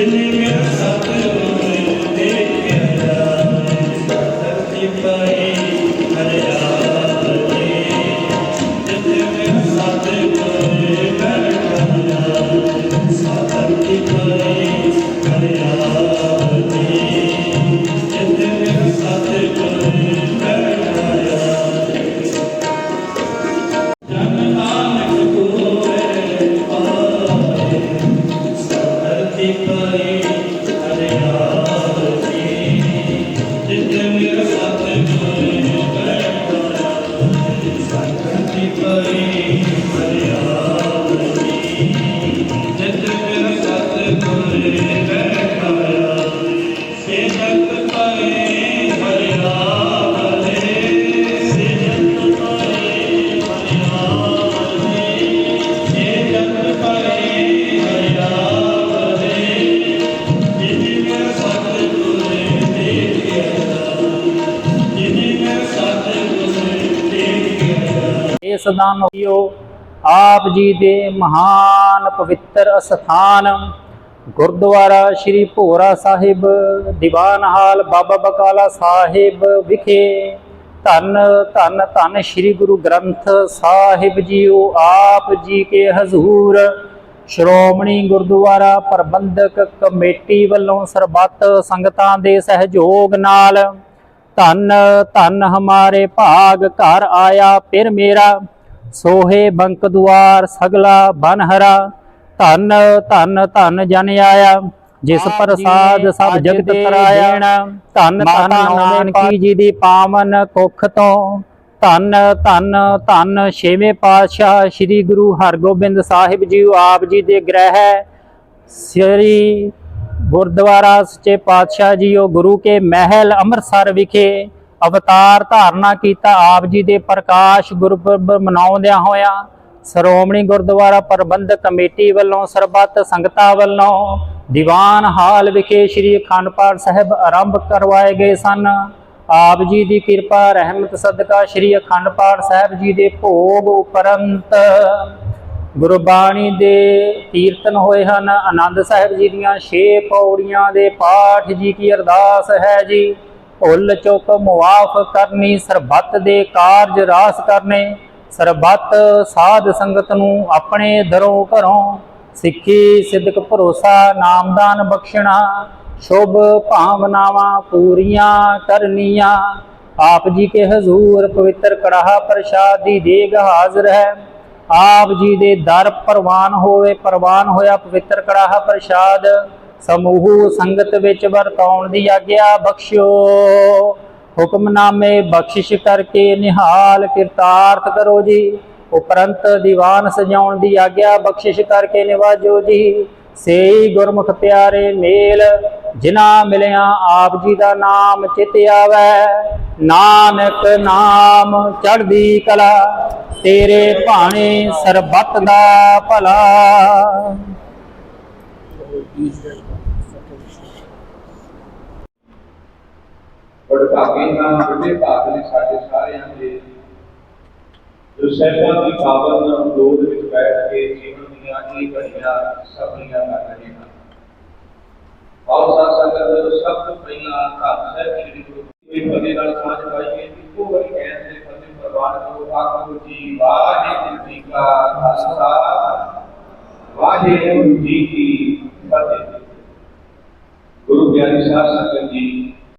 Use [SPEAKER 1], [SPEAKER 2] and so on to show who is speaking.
[SPEAKER 1] ਜਿਨੇ ਦੇਖਿਆ
[SPEAKER 2] ਇਸ ਆਪ ਜੀ ਦੇ ਮਹਾਨ ਪਵਿੱਤਰ ਅਸਥਾਨ, ਗੁਰਦੁਆਰਾ ਸ੍ਰੀ ਭੋਰਾ ਸਾਹਿਬ, ਦੀਵਾਨ ਹਾਲ ਬਾਬਾ ਬਕਾਲਾ ਸਾਹਿਬ ਵਿਖੇ। ਧੰਨ ਧੰਨ ਧੰਨ ਸ੍ਰੀ ਗੁਰੂ ਗ੍ਰੰਥ ਸਾਹਿਬ ਜੀਓ, ਆਪ ਜੀ ਕੇ ਹਜ਼ੂਰ। ਸ਼੍ਰੋਮਣੀ ਗੁਰਦੁਆਰਾ ਪ੍ਰਬੰਧਕ ਕਮੇਟੀ ਵੱਲੋਂ ਸਰਬੱਤ ਸੰਗਤਾਂ ਦੇ ਸਹਿਯੋਗ ਨਾਲ, ਧੰਨ ਧੰਨ ਹਮਾਰੇ ਭਾਗ ਘਰ ਆਇਆ ਫਿਰ ਮੇਰਾ। ਸੋਹੇ ਬੰਕ ਦੁਆਰ ਸਗਲਾ ਬਨਹਰਾ ਧੰਨ ਧੰਨ ਧੰਨ ਜਨ ਆਇਆ ਜਿਸ ਪ੍ਰਸਾਦ ਸਭ ਜਗਤ ਕਰਾਇਆ ਧੰਨ ਧੰਨ ਨਾਨਕੀ ਜੀ ਦੀ ਪਾਵਨ ਕੁੱਖ ਤੋਂ। ਧੰਨ ਧੰਨ ਧੰਨ ਛੇਵੇਂ ਪਾਤਸ਼ਾਹ ਸ੍ਰੀ ਗੁਰੂ ਹਰਗੋਬਿੰਦ ਸਾਹਿਬ ਜੀ ਆਪ ਜੀ ਦੇ ਗ੍ਰਹਿ ਸ੍ਰੀ ਗੁਰਦੁਆਰਾ ਸੱਚੇ ਪਾਤਸ਼ਾਹ ਜੀਓ ਗੁਰੂ ਕੇ ਮਹਿਲ ਅੰਮ੍ਰਿਤਸਰ ਵਿਖੇ ਅਵਤਾਰ ਧਾਰਨਾ ਕੀਤਾ, ਆਪ ਜੀ ਦੇ ਪ੍ਰਕਾਸ਼ ਗੁਰਪੁਰਬ ਮਨਾਉਂਦਿਆਂ ਹੋਇਆਂ ਸ਼੍ਰੋਮਣੀ ਗੁਰਦੁਆਰਾ ਪ੍ਰਬੰਧਕ ਕਮੇਟੀ ਵੱਲੋਂ ਸਰਬੱਤ ਸੰਗਤਾਂ ਵੱਲੋਂ ਦੀਵਾਨ ਹਾਲ ਵਿਖੇ ਸ੍ਰੀ ਅਖੰਡ ਪਾਠ ਸਾਹਿਬ ਆਰੰਭ ਕਰਵਾਏ ਗਏ ਸਨ। ਆਪ ਜੀ ਦੀ ਕਿਰਪਾ, ਰਹਿਮਤ, ਸਦਕਾ ਸ੍ਰੀ ਅਖੰਡ ਪਾਠ ਸਾਹਿਬ ਜੀ ਦੇ ਭੋਗ ਉਪਰੰਤ ਗੁਰਬਾਣੀ ਦੇ ਕੀਰਤਨ ਹੋਏ ਹਨ। ਆਨੰਦ ਸਾਹਿਬ ਜੀ ਦੀਆਂ 6 ਪੌੜੀਆਂ ਦੇ ਪਾਠ ਜੀ ਕੀ ਅਰਦਾਸ ਹੈ ਜੀ? ਭੁੱਲ ਚੁੱਕ ਮੁਆਫ ਕਰਨੀ, ਸਰਬੱਤ ਦੇ ਕਾਰਜ ਰਾਸ ਕਰਨੇ, ਸਰਬੱਤ ਸਾਧ ਸੰਗਤ ਨੂੰ ਆਪਣੇ ਦਰੋਂ ਘਰੋਂ ਸਿੱਖੀ, ਸਿੱਧਕ ਭਰੋਸਾ, ਨਾਮਦਾਨ ਬਖਸ਼ਣਾ, ਸ਼ੁਭ ਭਾਵਨਾਵਾਂ ਪੂਰੀਆਂ ਕਰਨੀਆਂ। ਆਪ ਜੀ ਕੇ ਹਜ਼ੂਰ ਪਵਿੱਤਰ ਕੜਾਹ ਪ੍ਰਸ਼ਾਦ ਦੀ ਦੇਗ ਹਾਜ਼ਰ ਹੈ। ਆਪ ਜੀ ਦੇ ਦਰ ਪ੍ਰਵਾਨ ਹੋਵੇ, ਪ੍ਰਵਾਨ ਹੋਇਆ ਪਵਿੱਤਰ ਕੜਾਹ ਪ੍ਰਸ਼ਾਦ। ਸਮੂਹ ਸੰਗਤ ਵਿੱਚ ਵਰਤਾਉਣ ਦੀ ਆਗਿਆ ਬਖਸ਼ਿਓ। ਹੁਕਮਨਾਮੇ ਬਖਸ਼ਿਸ਼ ਕਰਕੇ ਨਿਹਾਲ ਕਿਰਤਾਰਥ ਕਰੋ ਜੀ। ਉਪਰੰਤ ਦੀਵਾਨ ਸਜਾਉਣ ਦੀ ਆਗਿਆ ਬਖਸ਼ਿਸ਼ ਕਰਕੇ ਨਿਵਾਜੋ ਜੀ। ਸੇਈ ਗੁਰਮੁਖ ਪਿਆਰੇ ਮੇਲ, ਜਿਨ੍ਹਾਂ ਮਿਲਿਆ ਆਪ ਜੀ ਦਾ ਨਾਮ ਚਿਤ ਆਵੈ। ਨਾਨਕ ਨਾਮ ਚੜ੍ਹਦੀ ਕਲਾ, ਤੇਰੇ ਭਾਣੇ ਸਰਬੱਤ ਦਾ ਭਲਾ।
[SPEAKER 3] ਵਡਭਾਗੇ ਤਾਂ ਵੱਡੇ ਭਾਗ ਨੇ ਸਾਡੇ ਸਾਰਿਆਂ ਦੇ। ਜੋ ਸਹਿਬਾਂ ਦੀ ਪਾਵਨ ਗੋਦ ਵਿੱਚ ਬੈਠ ਕੇ ਜੀਵਨ ਦੀਆਂ ਇਹ ਘੜੀਆਂ ਸਫਲੀਆਂ ਕਰ ਰਹੇ ਹਨ। ਆਓ ਸਾਧ ਸੰਗਤ ਸਭ ਤੋਂ ਪਹਿਲਾਂ ਧੰਨ ਸਾਹਿਬ ਸ੍ਰੀ ਗੁਰੂ ਕੋਈ ਫਤਿਹ ਨਾਲ ਸਾਂਝ ਪਾਈਏ ਇੱਕੋ ਵਾਰੀ ਕਹਿਣ ਦੇ ਫਤਿਹ ਪ੍ਰਵਾਨ ਕਰੋ ਆਖੋ ਜੀ, ਵਾਹਿਗੁਰੂ ਜੀ ਕਾ ਖਾਲਸਾ, ਵਾਹਿਗੁਰੂ ਜੀ ਕੀ ਫਤਿਹ। ਗੁਰੂ ਪਿਆਰੀ ਸਾਧ ਸੰਗਤ ਜੀ